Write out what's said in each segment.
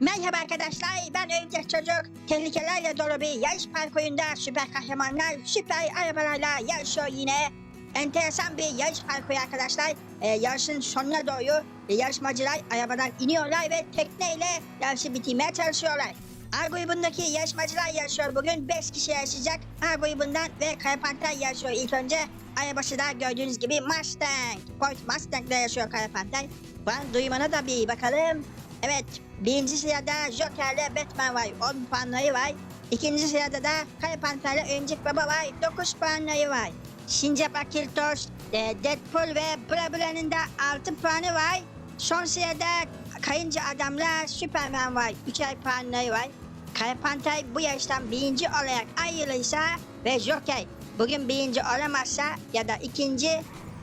Merhaba arkadaşlar, ben Örümcek Çocuk. Tehlikelerle dolu bir yarış parkurunda süper kahramanlar süper arabalarla yarışıyor yine. Enteresan bir yarış parkuru arkadaşlar. Ee, yarışın sonuna doğru e, yarışmacılar arabadan iniyorlar ve tekneyle yarışı bitirmeye çalışıyorlar. A grubundaki yarışmacılar yarışıyor bugün. 5 kişi yarışacak. A grubundan ve Kara Panter yarışıyor ilk önce. Arabası da gördüğünüz gibi Mustang. Ford Mustang'la yarışıyor Kara. Ben duymana da bir bakalım. Evet, birinci sırada Joker'le Batman var. 10 puanları var. İkinci sırada da Kara Panter'le Örümcek Baba var. 9 puanları var. Sincap Akiltos, e, Deadpool ve Brabulan'ın da 6 puanı var. Son sırada Kayınca Adam'la Superman var. 3'er puanları var. Kara Panter bu yarıştan birinci olarak ayrılırsa ve Joker bugün birinci olamazsa ya da ikinci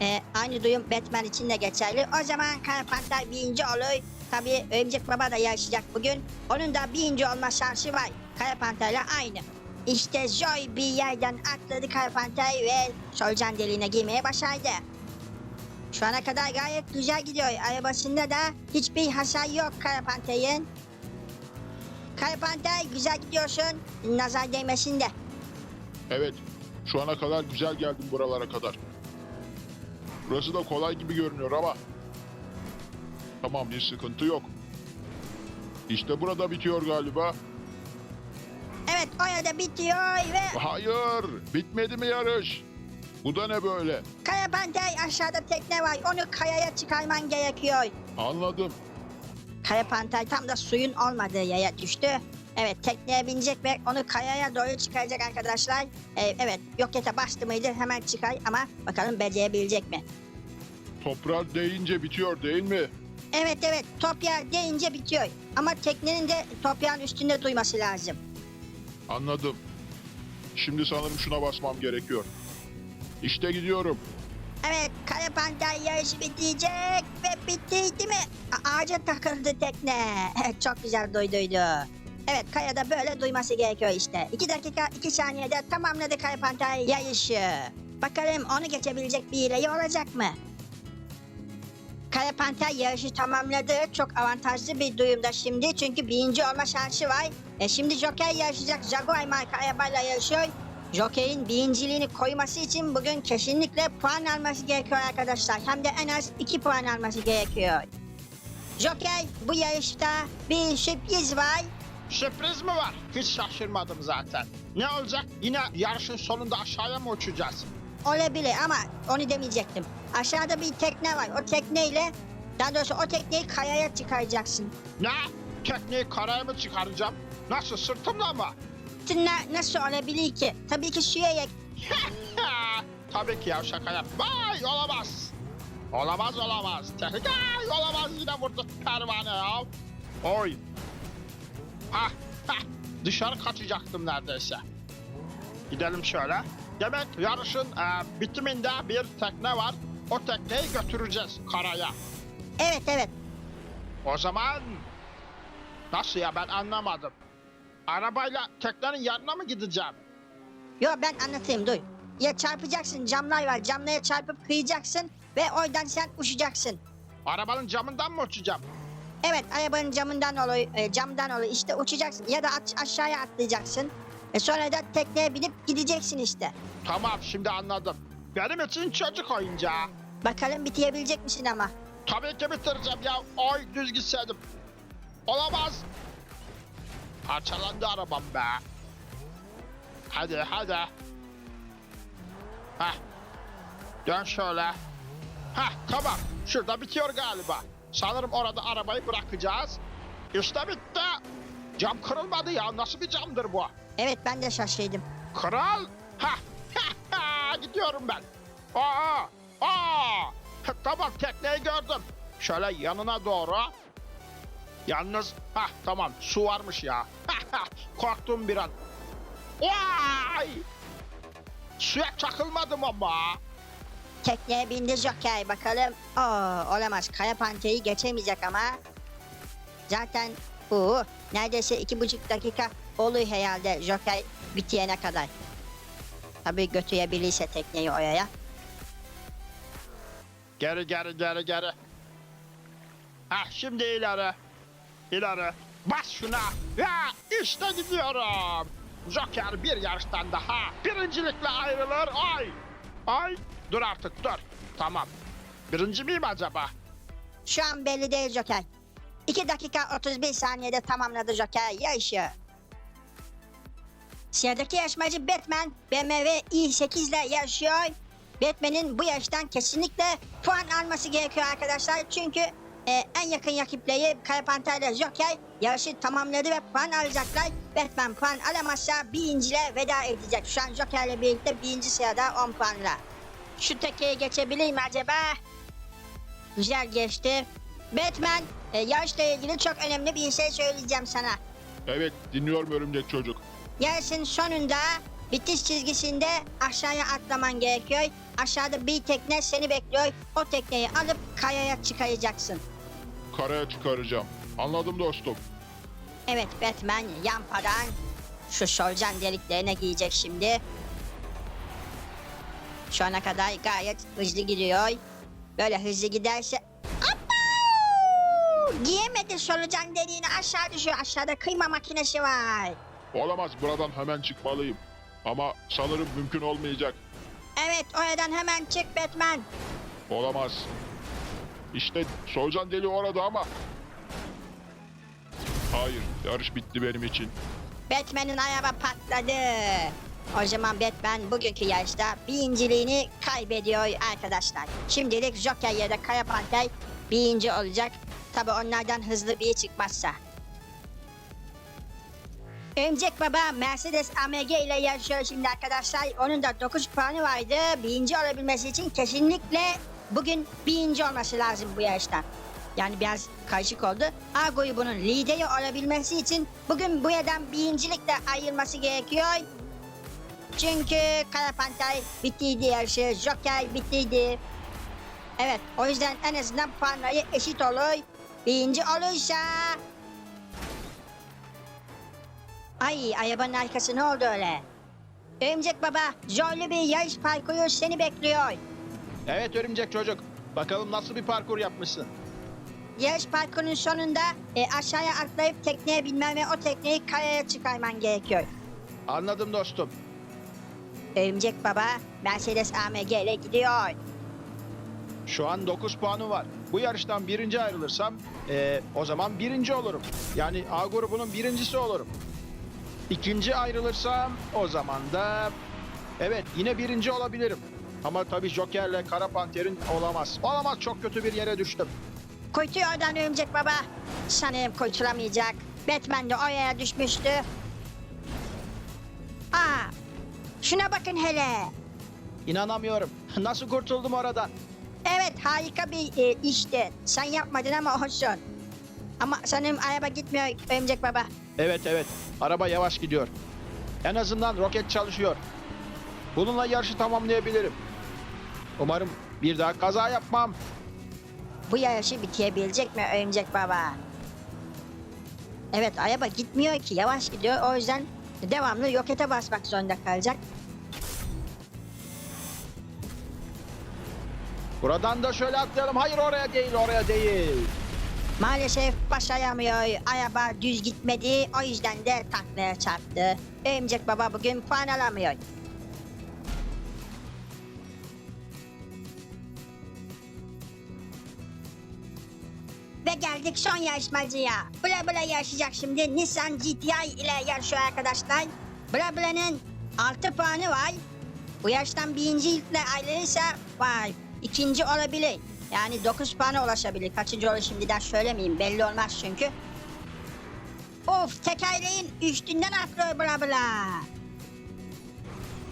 e, aynı duyum Batman için de geçerli. O zaman Kara Panter birinci olur. Tabii Örümcek Baba da yarışacak bugün. Onun da birinci olma şansı var. Kara Panter'le aynı. İşte Joy bir yerden atladı Kara Panter ve solucan deliğine girmeye başardı. Şu ana kadar gayet güzel gidiyor. Arabasında da hiçbir hasar yok Kara Panter'in. Kara Panter güzel gidiyorsun. Nazar değmesin de. Evet, şu ana kadar güzel geldim buralara kadar. Burası da kolay gibi görünüyor ama... Tamam, bir sıkıntı yok. İşte burada bitiyor galiba. Evet orada bitiyor ve Hayır, bitmedi mi yarış? Bu da ne böyle? Kara Panter aşağıda tekne var. Onu kayaya çıkarman gerekiyor. Anladım. Kara Panter tam da suyun olmadığı yere düştü. Evet tekneye binecek ve onu kayaya doğru çıkaracak arkadaşlar. Ee, evet rokete bastı mıydı hemen çıkar ama bakalım becerebilecek mi? Toprak değince bitiyor değil mi? Evet evet toprağa deyince bitiyor. Ama teknenin de toprağın üstünde duyması lazım. Anladım. Şimdi sanırım şuna basmam gerekiyor. İşte gidiyorum. Evet Kara Panter yarışı bitecek ve bitirdi mi? A- ağaca takıldı tekne. Çok güzel duyduydu. Evet Kaya'da böyle duyması gerekiyor işte. 2 dakika 2 saniyede tamamladı Kara Panter yarışı. Bakalım onu geçebilecek birileri olacak mı? Kara Panter yarışı tamamladı. Çok avantajlı bir durumda şimdi. Çünkü birinci olma şansı var. E şimdi Joker yarışacak. Jaguar marka arabayla yarışıyor. Joker'in birinciliğini koyması için bugün kesinlikle puan alması gerekiyor arkadaşlar. Hem de en az 2 puan alması gerekiyor. Joker bu yarışta bir sürpriz var. Sürpriz mi var? Hiç şaşırmadım zaten. Ne olacak? Yine yarışın sonunda aşağıya mı uçacağız? Olabilir ama onu demeyecektim. Aşağıda bir tekne var. O tekneyle daha doğrusu o tekneyi kayaya çıkaracaksın. Ne? Tekneyi karaya mı çıkaracağım? Nasıl sırtımla mı? Na- nasıl olabilir ki? Tabii ki suya Ha, Tabii ki ya şaka yap. Vay olamaz. Olamaz olamaz. Tehlike Ay, olamaz yine vurdu pervane ya. Oy. Ha, ha. Dışarı kaçacaktım neredeyse. Gidelim şöyle. Demek yarışın e, bitiminde bir tekne var. O tekneyi götüreceğiz karaya. Evet evet. O zaman nasıl ya ben anlamadım. Arabayla teknenin yanına mı gideceğim? Yo ben anlatayım dur. Ya çarpacaksın camlar var. Camlara çarpıp kıyacaksın ve oradan sen uçacaksın. Arabanın camından mı uçacağım? Evet arabanın camından oluyor, e, camdan oluyor. İşte uçacaksın ya da aşağıya atlayacaksın. E sonra da tekneye binip gideceksin işte. Tamam şimdi anladım. Benim için çocuk oyuncağı. Bakalım bitirebilecek misin ama. Tabii ki bitireceğim ya. Oy düz gitseydim. Olamaz. Parçalandı arabam be. Hadi hadi. Heh. Dön şöyle. Heh tamam. Şurada bitiyor galiba. Sanırım orada arabayı bırakacağız. İşte bitti. Cam kırılmadı ya. Nasıl bir camdır bu? Evet ben de şaşırdım. Kral. Ha. Gidiyorum ben. Aa. Aa. Tamam tekneyi gördüm. Şöyle yanına doğru. Yalnız ha tamam su varmış ya. Korktum bir an. Vay! Suya çakılmadım ama. Tekneye bindi Joker bakalım. Oo, olamaz. Kaya Panter'i geçemeyecek ama. Zaten bu neredeyse iki buçuk dakika olur herhalde Joker bitene kadar. Tabii götürebilirse tekneyi oraya. Geri geri geri geri. Ha şimdi ileri. İleri. Bas şuna. Ya işte gidiyorum. Joker bir yarıştan daha birincilikle ayrılır. Ay. Ay. Dur artık dur. Tamam. Birinci miyim acaba? Şu an belli değil Joker. 2 dakika 31 saniyede tamamladı Joker yarışı. Sıradaki yarışmacı Batman BMW i8 ile yarışıyor. Batman'in bu yarıştan kesinlikle puan alması gerekiyor arkadaşlar. Çünkü e, en yakın rakipleri Kara Panter ile Joker yarışı tamamladı ve puan alacaklar. Batman puan alamazsa birinciyle veda edecek. Şu an Joker ile birlikte birinci sırada 10 puanla. Şu tekeyi geçebilir mi acaba? Güzel geçti. Batman, e, yarışla ilgili çok önemli bir şey söyleyeceğim sana. Evet dinliyorum örümcek çocuk. Yarışın sonunda bitiş çizgisinde aşağıya atlaman gerekiyor. Aşağıda bir tekne seni bekliyor. O tekneyi alıp kayaya çıkaracaksın. Karaya çıkaracağım. Anladım dostum. Evet Batman yampadan şu solucan deliklerine giyecek şimdi. Şu ana kadar gayet hızlı gidiyor. Böyle hızlı giderse... Apauu! Giyemedi solucan deliğini aşağı düşüyor. Aşağıda kıyma makinesi var. Olamaz buradan hemen çıkmalıyım. Ama sanırım mümkün olmayacak. Evet oradan hemen çık Batman. Olamaz. İşte solucan deli orada ama. Hayır yarış bitti benim için. Batman'in araba patladı. O zaman Batman bugünkü yarışta birinciliğini kaybediyor arkadaşlar. Şimdilik Joker ya da Kara Panter birinci olacak. Tabi onlardan hızlı biri çıkmazsa. Örümcek Baba Mercedes AMG ile yarışıyor şimdi arkadaşlar. Onun da 9 puanı vardı. Birinci olabilmesi için kesinlikle bugün birinci olması lazım bu yarıştan. Yani biraz karışık oldu. A grubunun lideri olabilmesi için bugün bu yerden birincilikle ayrılması gerekiyor. Çünkü Kara Panter bittiydi yarışı, Joker bittiydi. Evet, o yüzden en azından puanları eşit olur. Birinci olursa... Ay, arabanın arkası ne oldu öyle? Örümcek Baba, zorlu bir yarış parkuru seni bekliyor. Evet örümcek çocuk. Bakalım nasıl bir parkur yapmışsın. Yarış parkurunun sonunda e, aşağıya atlayıp tekneye binmen ve o tekneyi karaya çıkarman gerekiyor. Anladım dostum. Örümcek Baba Mercedes AMG ile gidiyor. Şu an 9 puanım var. Bu yarıştan birinci ayrılırsam eee, o zaman birinci olurum. Yani A grubunun birincisi olurum. İkinci ayrılırsam o zaman da evet yine birinci olabilirim. Ama tabii Joker'le Kara Panter'in olamaz. Olamaz çok kötü bir yere düştüm. Kuytu oradan Örümcek Baba. Sanırım kurtulamayacak. Batman de oraya düşmüştü. Aa, şuna bakın hele. İnanamıyorum. Nasıl kurtuldum orada? Evet harika bir e, işti. Sen yapmadın ama olsun. Ama sanırım araba gitmiyor Örümcek Baba. Evet evet. Araba yavaş gidiyor. En azından roket çalışıyor. Bununla yarışı tamamlayabilirim. Umarım bir daha kaza yapmam. Bu yarışı bitirebilecek mi Örümcek Baba? Evet araba gitmiyor ki yavaş gidiyor o yüzden devamlı rokete basmak zorunda kalacak. Buradan da şöyle atlayalım. Hayır oraya değil oraya değil. Maalesef başaramıyor. Araba düz gitmedi. O yüzden de taklaya çarptı. Örümcek Baba bugün puan alamıyor. Ve geldik son yarışmacıya. Bla Bla yarışacak şimdi. Nissan GTI ile yarışıyor arkadaşlar. Bla Bla'nın 6 puanı var. Bu yarıştan birincilikle ayrılırsa vay ikinci olabilir. Yani 9 puana ulaşabilir. Kaçıncı olur şimdiden söylemeyeyim. Belli olmaz çünkü. Of tekerleğin üstünden atlıyor bla bla.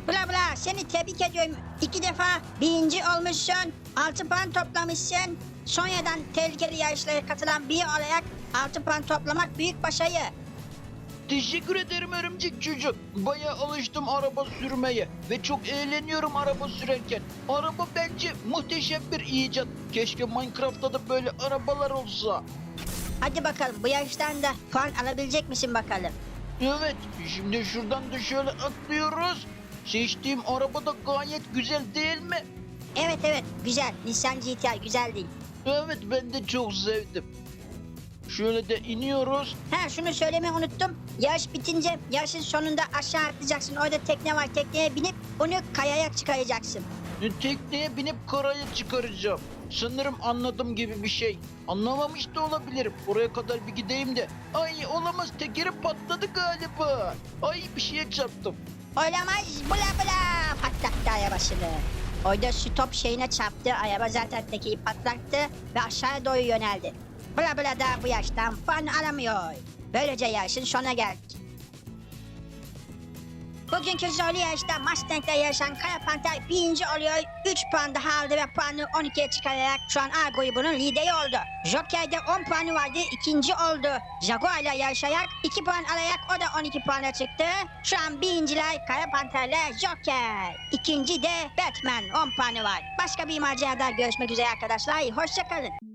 Bla bla seni tebrik ediyorum. İki defa birinci olmuşsun. Altı puan toplamışsın. Sonradan tehlikeli yarışlara katılan biri olarak altı puan toplamak büyük başarı. Teşekkür ederim örümcek çocuk. Baya alıştım araba sürmeye ve çok eğleniyorum araba sürerken. Araba bence muhteşem bir icat. Keşke Minecraft'ta da böyle arabalar olsa. Hadi bakalım bu yarıştan da puan alabilecek misin bakalım. Evet, şimdi şuradan da şöyle atlıyoruz. Seçtiğim araba da gayet güzel değil mi? Evet evet güzel. Nissan GTI güzel değil. Evet, ben de çok sevdim. Şöyle de iniyoruz. Ha şunu söylemeyi unuttum. Yarış bitince yarışın sonunda aşağı atlayacaksın. Orada tekne var. Tekneye binip onu kayaya çıkaracaksın. E, Tekneye binip karaya çıkaracağım. Sanırım anladım gibi bir şey. Anlamamış da olabilirim. Oraya kadar bir gideyim de. Ay olamaz tekerim patladı galiba. Ay bir şeye çarptım. Olamaz bula bula patlattı arabasını. Orada stop şeyine çarptı. Araba zaten tekeyi patlattı ve aşağıya doğru yöneldi. Bula bula da bu yaştan puan alamıyor. Böylece yarışın sonuna geldik. Bugünkü zorlu yarışta Mustang'le yarışan Kara Panter birinci oluyor. 3 puan daha aldı ve puanı 12'ye çıkararak şu an A grubunun lideri oldu. Joker'de 10 puanı vardı, ikinci oldu. Jaguar'la yarışarak 2 puan alarak o da 12 puana çıktı. Şu an birinciler Kara Panter'le Joker. İkinci de Batman 10 puanı var. Başka bir macerada görüşmek üzere arkadaşlar. Hoşçakalın.